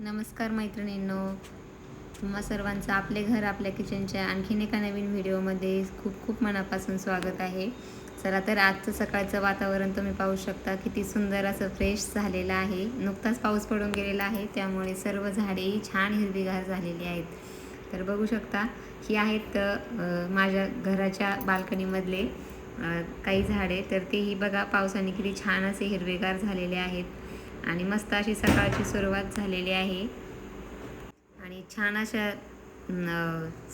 नमस्कार मैत्रिणींनो. तुम्हा सर्वांचं आपले घर आपल्या किचनच्या आणखीन एका नवीन व्हिडिओमध्ये खूप खूप मनापासून स्वागत आहे. चला तर आजचं सकाळचं वातावरण तुम्ही पाहू शकता. किती सुंदर असं फ्रेश झालेलं आहे. नुकताच पाऊस पडून गेलेला आहे. त्यामुळे सर्व झाडेही छान हिरवीगार झालेली आहेत. तर बघू शकता ही आहेत माझ्या घराच्या बाल्कनीमधले काही झाडे. तर तेही बघा पावसाने किती छान असे हिरवेगार झालेले आहेत. आणि मस्त अशी सकाळची सुरुवात झालेली आहे. आणि छान अशा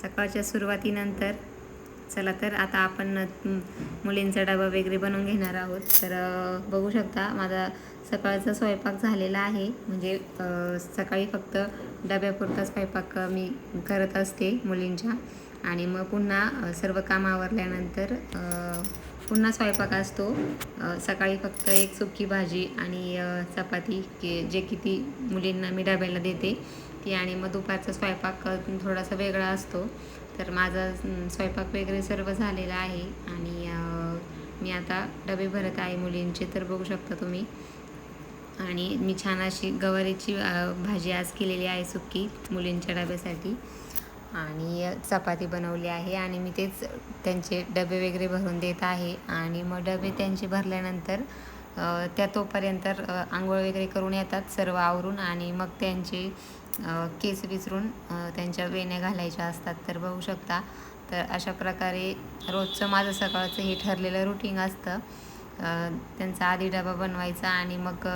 सकाळच्या सुरुवातीनंतर चला तर आता आपण मुलींचा डबा वगैरे बनवून घेणार आहोत. तर बघू शकता माझा सकाळचा स्वयंपाक झालेला आहे. म्हणजे सकाळी फक्त डब्यापुरता स्वयंपाक मी करत असते मुलींच्या. आणि मग पुन्हा सर्व काम आवरल्यानंतर पुन्हा स्वयंपाक असतो. सकाळी फक्त एक सुकी भाजी आणि चपाती की जे किती मुलींना मी डब्याला देते ती आणि मग दुपारचा स्वयंपाक थोडासा वेगळा असतो. तर माझा स्वयंपाक वगैरे सर्व झालेला आहे आणि मी आता डबे भरत आहे मुलींचे तर बघू शकता तुम्ही. आणि मी छान अशी गवारीची भाजी आज केलेली आहे सुक्की मुलींच्या डब्यासाठी. आणि चपाती बनवली आहे आणि मी तेच त्यांचे डबे वगैरे भरून देत आहे. आणि मग डबे त्यांचे भरल्यानंतर त्या तोपर्यंत आंघोळ वगैरे करून येतात सर्व आवरून आणि मग त्यांचे केस विसरून त्यांच्या वेण्या घालायच्या असतात. तर बघू शकता तर अशा प्रकारे रोजचं माझं सकाळचं हे ठरलेलं रुटीन असतं. त्यांचा आधी डबा बनवायचा आणि मग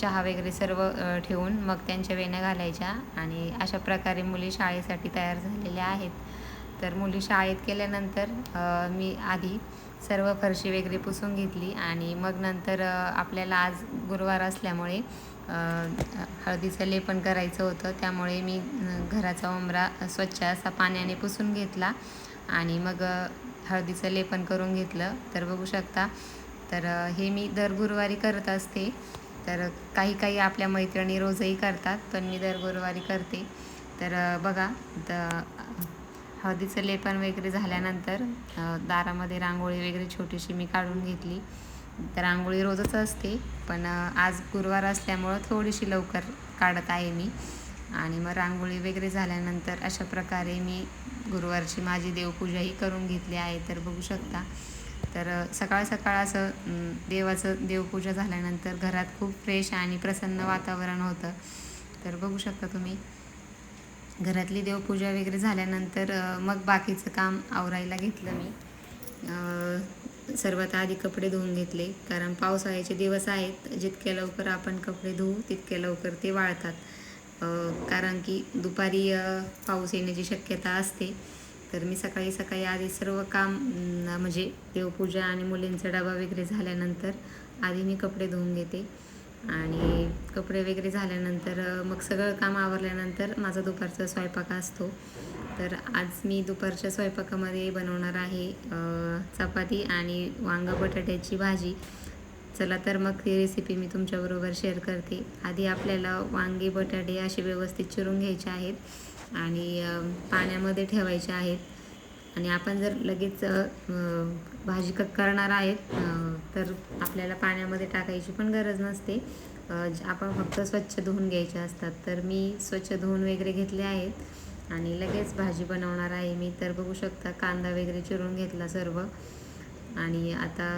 चहा वगैरे सर्व ठेवून मग त्यांच्या वेण्या घालायच्या आणि अशा प्रकारे मुली शाळेसाठी तयार झालेल्या आहेत. तर मुली शाळेत केल्यानंतर मी आधी सर्व फरशी वगैरे पुसून घेतली आणि मग नंतर आपल्याला आज गुरुवार असल्यामुळे हळदीचं लेपन करायचं होतं. त्यामुळे मी घराचा उंबरा स्वच्छ असा पाण्याने पुसून घेतला आणि मग हळदीचं लेपन करून घेतलं. तर बघू शकता तर हे मी दर गुरुवारी करत असते. तर काही काही आपल्या मैत्रिणी रोजही करतात पण मी दर गुरुवारी करते. तर बघा तर हळदीचं लेपन वगैरे झाल्यानंतर दारामध्ये रांगोळी वगैरे छोटीशी मी काढून घेतली. तर रांगोळी रोजच असते पण आज गुरुवार असल्यामुळं थोडीशी लवकर काढत आहे मी. आणि मग रांगोळी वगैरे झाल्यानंतर अशा प्रकारे मी गुरुवारची माझी देवपूजाही करून घेतली आहे. तर बघू शकता तर सकाळ सकाळ असं देवाचं देवपूजा झाल्यानंतर घरात खूप फ्रेश आणि प्रसन्न वातावरण होतं. तर बघू शकता तुम्ही. घरातली देवपूजा वगैरे झाल्यानंतर मग बाकीचं काम आवरायला घेतलं मी. सर्वात आधी कपडे धुवून घेतले. कारण पावसाळ्याचे दिवस आहेत. जितक्या लवकर आपण कपडे धुवू तितक्या लवकर ते वाळतात. कारण की दुपारी पाऊस येण्याची शक्यता असते. तर मी सकाळी सकाळी आधी सर्व काम म्हणजे देवपूजा आणि मुलींचा डबा वगैरे झाल्यानंतर आधी मी कपडे धुवून घेते. आणि कपडे वगैरे झाल्यानंतर मग सगळं काम आवरल्यानंतर माझा दुपारचा स्वयंपाक असतो. तर आज मी दुपारच्या स्वयंपाकामध्ये बनवणार आहे चपाती आणि वांगा बटाट्याची भाजी. चला तर मग ती रेसिपी मी तुमच्याबरोबर शेअर करते. आधी आपल्याला वांगे बटाटे असे व्यवस्थित चिरून घ्यायचे आहेत. आणि पाण्यामध्ये ठेवायचे आहेत. आणि आपण जर लगेच भाजी क करणार आहेत तर आपल्याला पाण्यामध्ये टाकायची पण गरज नसते. आपण फक्त स्वच्छ धुवून घ्यायचे असतात. तर मी स्वच्छ धुवून वगैरे घेतले आहेत. आणि लगेच भाजी बनवणार आहे मी. तर बघू शकता कांदा वगैरे चिरून घेतला सर्व. आणि आता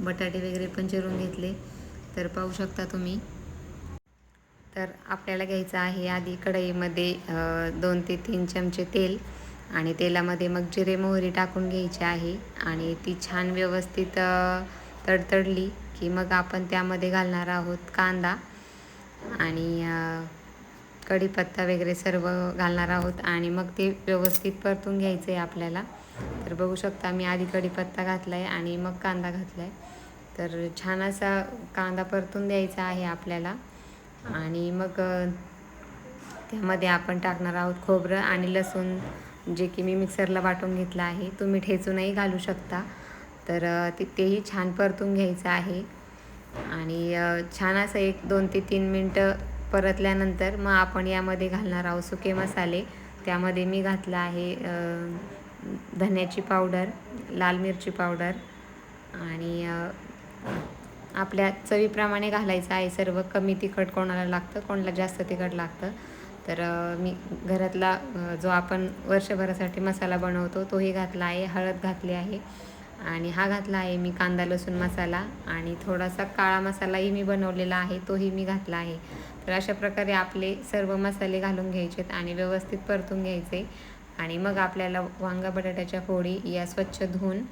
बटाटे वगैरे पण चिरून घेतले. तर पाहू शकता तुम्ही. तर आपल्याला घ्यायचं आहे आधी कढईमध्ये दोन ते तीन चमचे तेल आणि तेलामध्ये मग जिरे मोहरी टाकून घ्यायची आहे आणि ती छान व्यवस्थित तडतडली की मग आपण त्यामध्ये घालणार आहोत कांदा आणि कढीपत्ता वगैरे सर्व घालणार आहोत आणि मग ते व्यवस्थित परतून घ्यायचं आहे आपल्याला. तर बघू शकता मी आधी कढीपत्ता घातला आहे आणि मग कांदा घातला आहे तर छान असा कांदा परतून द्यायचा आहे आपल्याला. आणि मग त्यामध्ये आपण टाकणार आहोत खोबरं आणि लसूण जे की मी मिक्सरला वाटून घेतलं आहे. तुम्ही ठेचूनही घालू शकता. तर ते तेही छान परतून घ्यायचं आहे. आणि छान असं एक दोन ते तीन मिनटं परतल्यानंतर मग आपण यामध्ये घालणार आहोत सुके मसाले. त्यामध्ये मी घातलं आहे धन्याची पावडर लाल मिरची पावडर आणि आपल्या चवीप्रमाणे घालायचं आहे. सर्व कमी तिखट कोणाला लागतं कोणाला जास्त तिखट लागतं. तर मी घरातला जो आपण वर्षभरासाठी मसाला बनवतो तोही घातला आहे. हळद घातली आहे. आणि हा घातला आहे मी कांदा लसूण मसाला. आणि थोडासा काळा मसालाही मी बनवलेला आहे तोही मी घातला आहे. तर अशा प्रकारे आपले सर्व मसाले घालून घ्यायचेत आणि व्यवस्थित परतून घ्यायचे. आणि मग आपल्याला वांगा बटाट्याच्या फोडी या स्वच्छ धुवून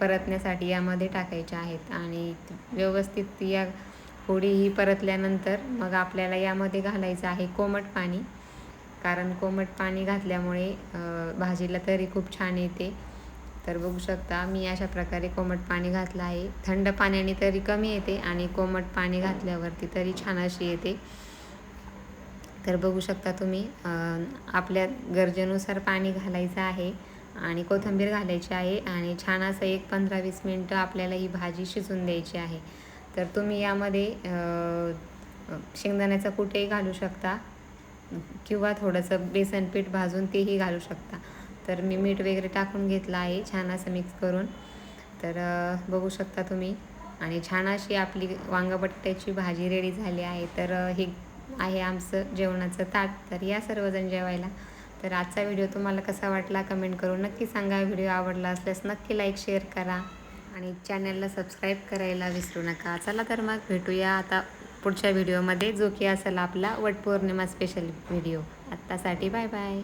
परतण्यासाठी यामध्ये टाकायच्या आहेत. आणि व्यवस्थित या होडी ही परतल्यानंतर मग आपल्याला यामध्ये घालायचं आहे कोमट पाणी. कारण कोमट पाणी घातल्यामुळे भाजीला तरी खूप छान येते. तर बघू शकता मी अशा प्रकारे कोमट पाणी घातलं आहे. थंड पाण्याने तरी कमी येते आणि कोमट पाणी घातल्यावरती तरी छान अशी येते. तर बघू शकता तुम्ही आपल्या गरजेनुसार पाणी घालायचं आहे. आणि कोथिंबीर घालायची आहे आणि छान असं एक पंधरा वीस मिनटं आपल्याला ही भाजी शिजून द्यायची आहे. तर तुम्ही यामध्ये शेंगदाण्याचं शेंगदाण्याचा कुठेही घालू शकता किंवा थोडंसं बेसन पीठ भाजून तेही घालू शकता. तर मी मीठ वगैरे टाकून घेतलं आहे छान असं मिक्स करून. तर बघू शकता तुम्ही. आणि छान अशी आपली वांगाबट्ट्याची भाजी रेडी झाली आहे. तर हे आहे आमचं जेवणाचं ताट. तर या सर्वजण जेवायला. तर आजचा व्हिडिओ तुम्हाला कसा वाटला कमेंट करून नक्की सांगा. व्हिडिओ आवडला असल्यास नक्की लाईक शेअर करा आणि चॅनलला सबस्क्राईब करायला विसरू नका. चला तर मग भेटूया आता पुढच्या व्हिडिओमध्ये. जो की असेल आपला वटपौर्णिमा स्पेशल व्हिडिओ आत्तासाठी बाय बाय.